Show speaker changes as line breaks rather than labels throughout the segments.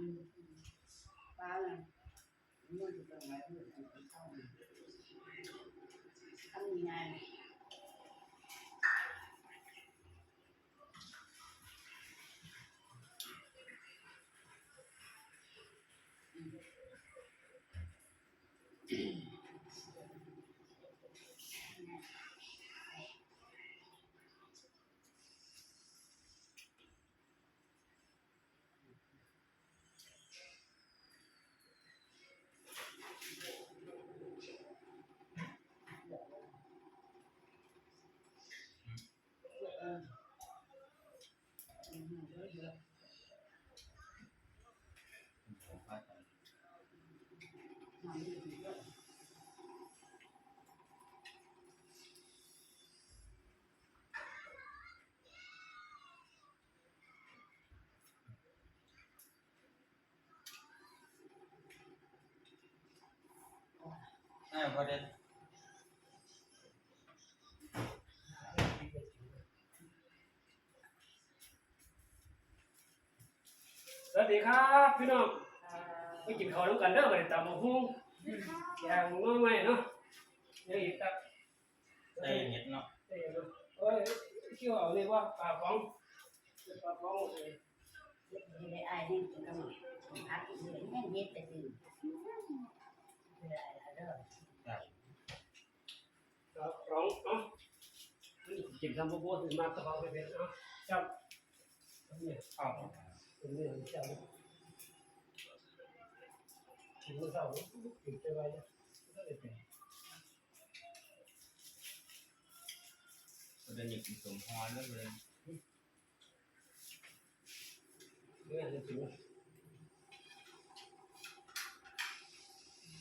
อืม เออ
พอได้
สวัสดีครับพี่น้องไปกินข้าวน้ำกันเด้อไปตามมาหุ้งอย่างน้อยใหม่เนาะเดี๋ยวอีกค รับ
ได้เดเนาะ
ได้เนาะเอ้ยเกี่ยวเอาเรียกว่าปลาฟองปลาฟองเอ้ย
ไม่ได้อายนี่กินกับหมูพักเหมือนแห้งเย็ดแต่ตื่นไม่ได้อะไรเด้อ
ได้
ปลาะกินคำพูดถึงมากระเพราไปเป็นเนาะจับเนี่ย
เข้า
เป็นเรื่องจับกินมื้อเช้ากินไปไว้ก็ได้เป็น
ประเด็นอยากกินสมพรแล้วเลย
เรื่องจะถึง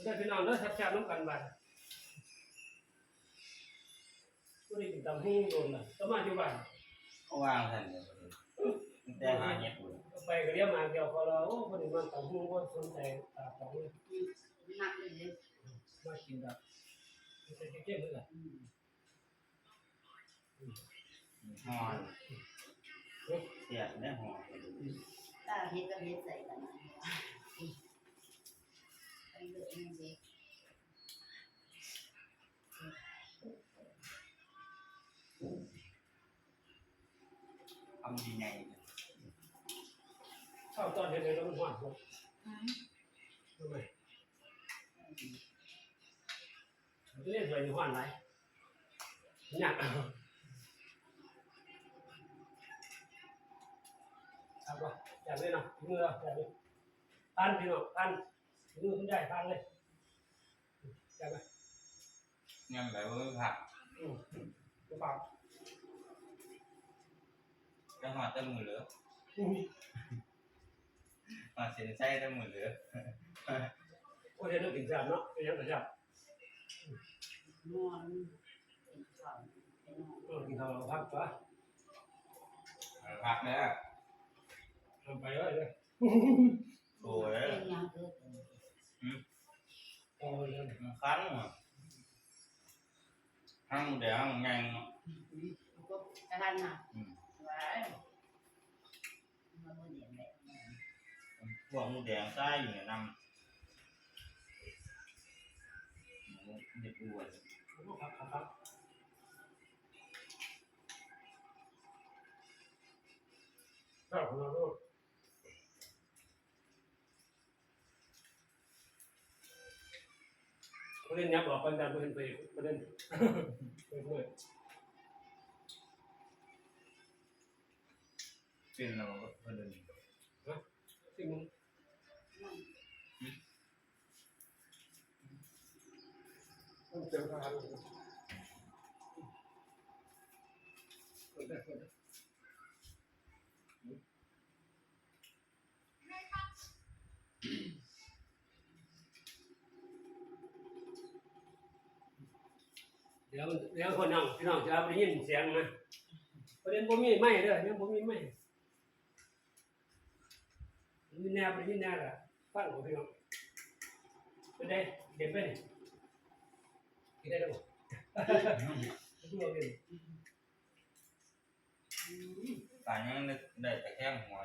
ได้พี่น้องเด้อแซ่บๆน้ำกันบ้าน ก็ได้กินตำหุ้งโดนน่ะก็มาอยู่บ้าน
เขาวางทันเลยแต่หาเห็ดอยู่
ไปก็เรียกมาเกี่ยวกับเราโอ้คนนี้มันตำหุ้งก็สนใจตาของ
หนักเลย
มากินแบบมันจะเก่งเลยล่ะ
อืม
หอนเสียบได้หอน
ถ้าเฮ็ดก็เฮ็ดใส่กันนะไปเลือก ให้เด็ก
ทำดีไง
เข้าตอนเด็กๆเราไม่หวานหรอกทำไมเล่นไปในหวานไรหนักครับว่าจับเลยเนาะมือจับเลยพันพี่น้องพันมือคุณได้พันเลยจับไป
งั้นแบบว่าผัก
อืมกระเป๋า
จะหอดแต่มือเหลือหอดเส้นไส้แต่มือเหลือ
โอ้ยเดี๋ยวต้องกินจับเนาะเป็นยังไงจับ
นอนเป็นข้าวเป็นนอน
เออกินข้าวเราพักปะ
ผักเนี่ย
ทำไปเลยเลย
โอ้ย
เป็นยังเกิด
โอ้ยเลย
มันคันอะห้างเดี๋ยวห้างไงเนาะ พวกหมูแดงใต้อยู่ในน้ำหมูเด็ดอ้วน
ครับครับครับครับของเราด้ยประเด็นยับหลอกกันการประเด็นไปประเด็นไปเพื่อน
เป็นเราก็เดิน
ที่มึง ต้อง เจอทาเดี๋ยวเดี๋ยวคนนั่งพี่น้องจะได้ยินเสียงนะประเด็นบ่มีไม่เด้อเนี่ยบ่มีไม่มีแนวไปที่แนวละฟังของพี่น้องเป็นไงเด็ดไปนี่กิน ได้แล้วบ่ดูเอาดิ
ป่านยังนึกได้แต่แค่หัว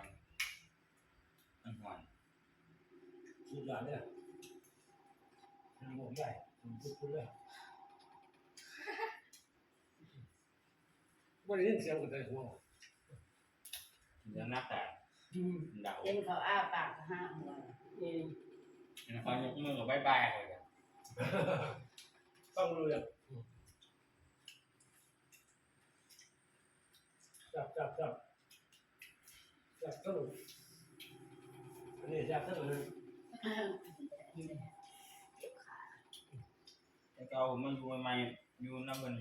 มันหัว
ยอดเลยมีหมวกใหญ่พูดพูดเลยว่าได้ยินเสียงกันแต่หัว
เดี๋ยวหน้าแตก
อืม
เดา
เห็นเขาอ้าปากห้าหัว
อืม
เขายกมือกับบายบายเลย
ต้องรู้อย่างจับจับจับจับต้องอันนี้จับต้องเลย
แล้วก็เอามันอยู่ใหม่อยู่น้ำมัน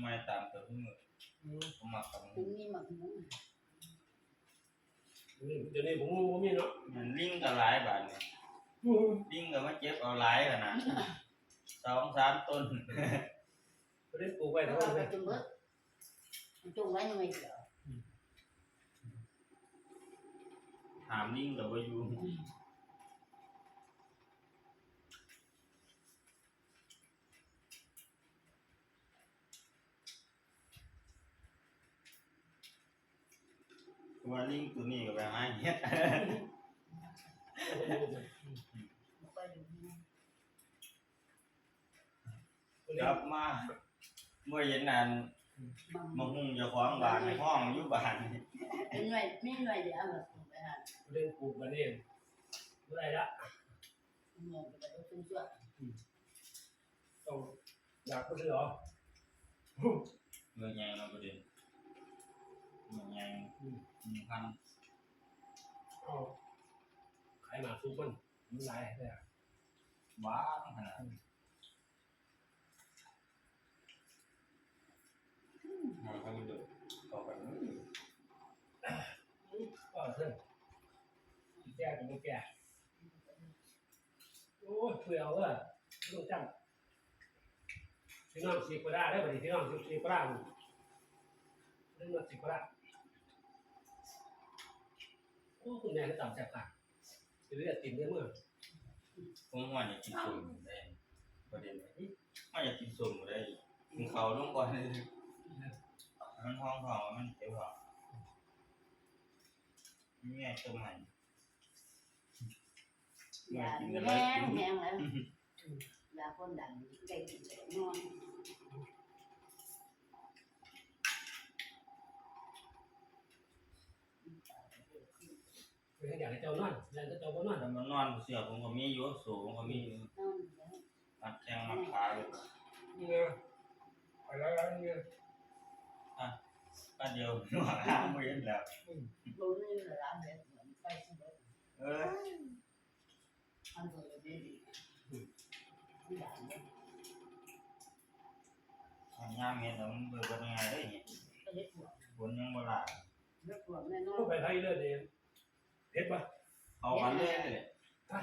ใหม่ตามตัวที่มือ
อืม
ผมมากับ
ถึงนี่มาถึง
นี่เดี๋ยวนี้ผมผมมีเนาะ
มันลิงกับหลายบาทเนี่ยลิงกับมาเจ็บเอาหลายขนาด สองสามต้น
ประเด็นปลูกไว้
แล้
ทั้
ว
ง
ก็
วัน
ไป
เลย
จุ่มเบิดจุ่มไว้ยังไม่เดียว
ถามลิงกับว่าอยู่ว่าลิงตัวนี้ก็ไปหาเห็ด
ไปดูนี่
กลับมาเมื่อเห็นนั่น
มั
มานหุงเจะของบ้านในห้องอยู่บ้าน
เป็นหน่วยไม่หน่วยเดียวแบบไปหา
ประเด็นปลูกมาเนี่ยเมื่อไรละ
หน่วยไปดูชุ่มชั่ว
ต้องอยากก็ซื้อหรอ
เมื่อไงมาประเด็นเมื่อไงหนึ่งพัน
เอาขายหมาซุปมันมันไรเนี่ย
บ้านขนาด มันก็ไม่ดูต่อไปนี้
ก็เส้นแก่กับไม่แก่โอ้ยเปลือกอะต้องจำพี่น้องสีกระดาได้ป่ะพี่น้องสีกระดาเรื่องสีกระดาโอ้คุณแม่ก็จำแซ่บค่ะจะเรียกติ่มได้เมื่อ
ผมว่าอยากกินส้มได้ประเด็นว่าอยากกินส้มได้กินเขาวลงก่อนเลย มันห้องเขามันเจ็บอะนี่ไงต้มใหม่
อย่าแห้งแห้งแล้วอย่าคนดังได้กินแต่นอน
เป็นอย่างเจ้านอนอย่างเจ้าบ่นอน
แต่มันนอนเสือผมก็มีอยู่สูงก็มีอยู่
นอนแล้ว
มัดแข้งมัดขาเลย
นี่ไงไปแล้วเนี่ไง
ก็เดียวหัวล้าไม่เห็นแล้ว
รู้นี่แหละร้านเด็ดเหมือนไปที่เด็ด
เออ
อันตัวเด็ดดีที่ด่าเนี่ย
ทำงานเห็นแล้วมันเบิดเป็นยังไงได้เนี่ย
ก็เด็ดหัว
ฝนยังบ่ลา
เด็ดหัวแน่นอ
ก็
น
ไปไทยเลยเดียวเผ็ดปะ
เอากันเลยเลย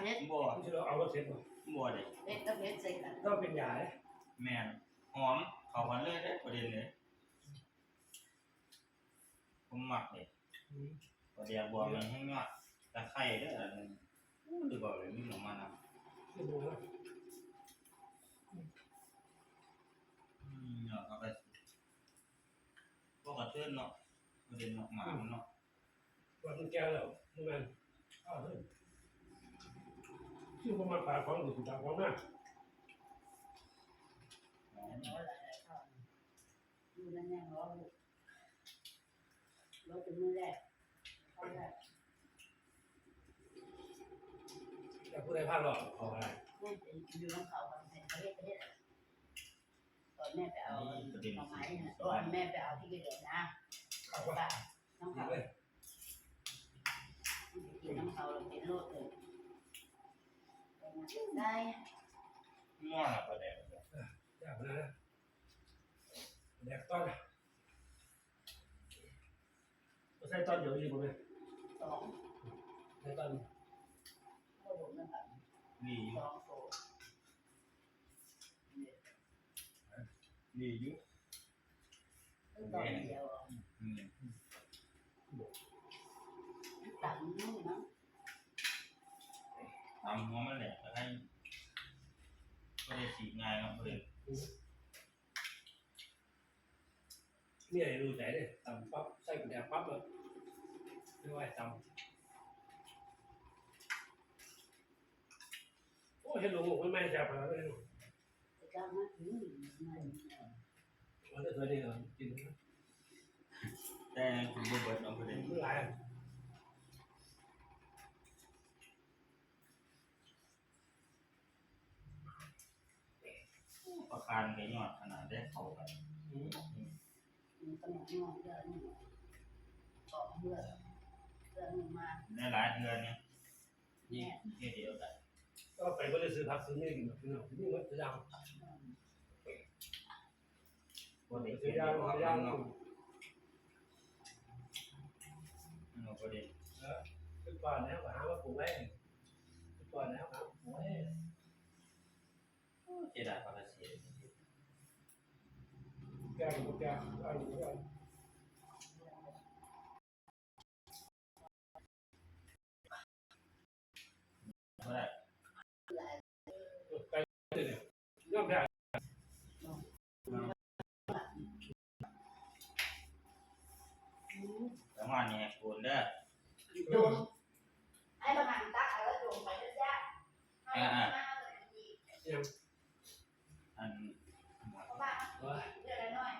เด็ด
บ่
ไม่ใช่เราเอารถเผ็ดปะ
บ่เด็
เด็ดก็เด็ดใส่กัน
ก็เป็นยาเลย
แม่นหอม เข้ากันเลยเด้ประเด็นเลย ผมมักเลยประเดี๋ยวบัวมันให้ยอดตะไคร้เด้ออันนึงอู้ดีกว่าเลยมีหนอมันอะ
ที่ดูนะ
อืมเนาะเอาไปพวกกระเทือนเนาะประเด็นเนาะหมามันเนาะ
วันแก่แล้วมันอ้าวเฮ้ยชื่อประมาณปากของหรือจากของหน้า
ร้อยหลายๆทอนดูนั่นแน่ร้อย รถเป็นมือแรกเขาแรก
แต่ผู้ใดพลาดหรอกขออะไร
แม่อยู่น้ำเขาบางเป็นประเทศประเทศตอนแม่ไปเอาหน่อไม้ตอนแม่ไปเอาที่กระเดือนะเขาป่าน้ำเขา
เลย
กินน้ำเขาเป็นโรคเลยได้
มั่วละประเด็น
อยากนะแดกต้อน ใส่ต้อนเดี๋ยวดีกว่าไหม
สอง
ใส่ต้อน
ก็โดนน้ำแบบ
นี่
สองโซ่
นี่อยู่
ตอนเดียว
อืม
ตังนู่นนะ
ตำหัวมันแหละแต่ให้ก็ได้สีง่ายเนาะประเด็น
เนี่ยดูใจเนี่ยตำปั๊บใส่กุญแจปั๊บเลย ไม่ไหวตำเห็นหลงหมูไม่แซ่บแล้วเลย
เจ้ามาถึงมัน
มันจะเคยได้เหรอกิน
แต่คุณบ่เบิดเอาประเด็น
มันหลาย
ประการก็ยอดขนาดได้เข้ากัน
มันก็หนอนนอนเยอะนี่สองเดือน เดือนหนึ่งมา
ได้หลายเดือนเนี่ยนี่แค่เดียวกัน
ก็ไปก็เลยซื้อผักซื้อนี่กินแบบนี้เนาะนี่มันจะยาว
บ่ได้
ซื้
เกี่
อย
วยา
ว
กับ
ยาว
เนาะเอาประเด็น
คือก่อนนะหาว่าปลูกไว้คือก่อนนะหาปลูกไว้
เจดาพระเสีย
แก้วแก้วอันนี้
บ่ได้
ไปเลย ย่อมได้
แต่ว่าเนี่ยโอนเด้อ
โดนไอ้ประมาณตักแล้วโดนไปแล้วจ้าให้มาเลยดี
อัน
เพราะว่าเรื่องน้อย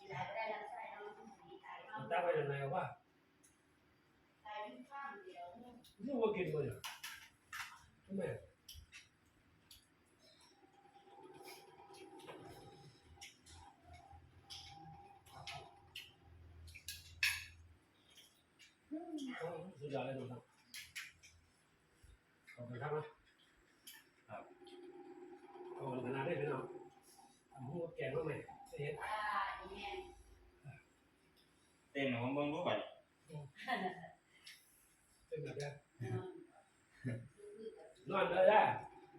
กีฬาก็ได้รับใช้น้องดีใจมาก
ตั้งไว้ยังไงว่า
ใจข้างเดียวนี่
นี่ว่ากินมาเนี่ยทำไม สุดยอดเลยน้องขอบคุณครับนะขอบคุณขนาดได้พี่น้องทำหัวแกงมาใหม่เฮ็ด
อ่านี่แม่
เต้นของเบิ่งรู้ไป
เป็นแบบนี้
อืม
นอนเลยได้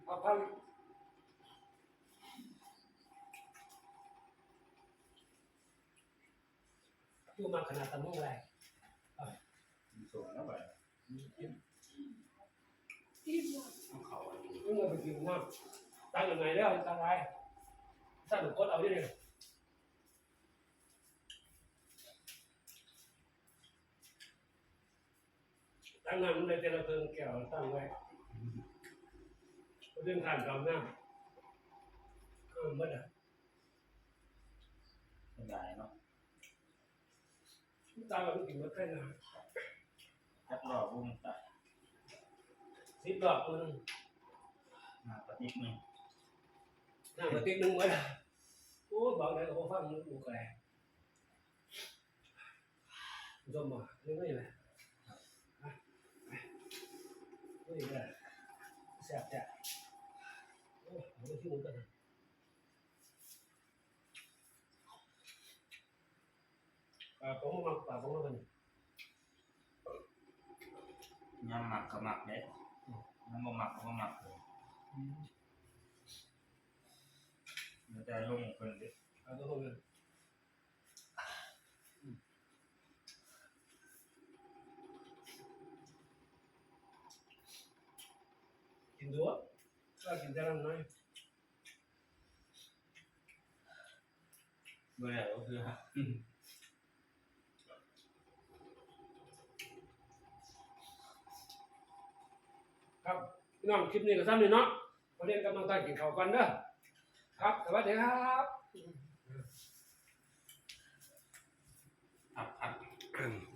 พักพักดูมาขนาดตะมุ่งอะไร
สูงแล้วไปเอาเขาอันนี้
มึงเอาไปกินน้ำตั้งยังไงแล้วตั้งไรสั่งกดเอาดิเนี่ยตั้งาน้ำในแต่ละเครื่งแก้วตั้งไว้เรื่องผ่านกำน้ำเออมันอะ
เป็นได้เนาะ
ตั้งแล้วมันกินมันแค่ไหน
จักรอบวงตา
สิบดอกมึง
หน้าปฏิกนี่
น้ำกระติกหนึงไว้ละโอ้บอกได้ก็ฟังมึงแกล้ชมมาเรื่องนี้แหละนี่แหละแซ่บแซ่บโอ้เอาไปที่มึงกันปลาของมันปลาของมัน
ยำหมักก็หมักเด้น้ำบ่หมักก็บ่หมักเลยมันจะลงเพิ่นเด้
ปลาของมันกินด้วยก็กินแต่ละน้อย
เบื่อก็คือ
ครับพี่น้องคลิปนี้ก็สั้นเลยเนาะมาเล่นกำลังตั้งกินข้าวกันเด้อครับสวัสดีครับ
ครับครับ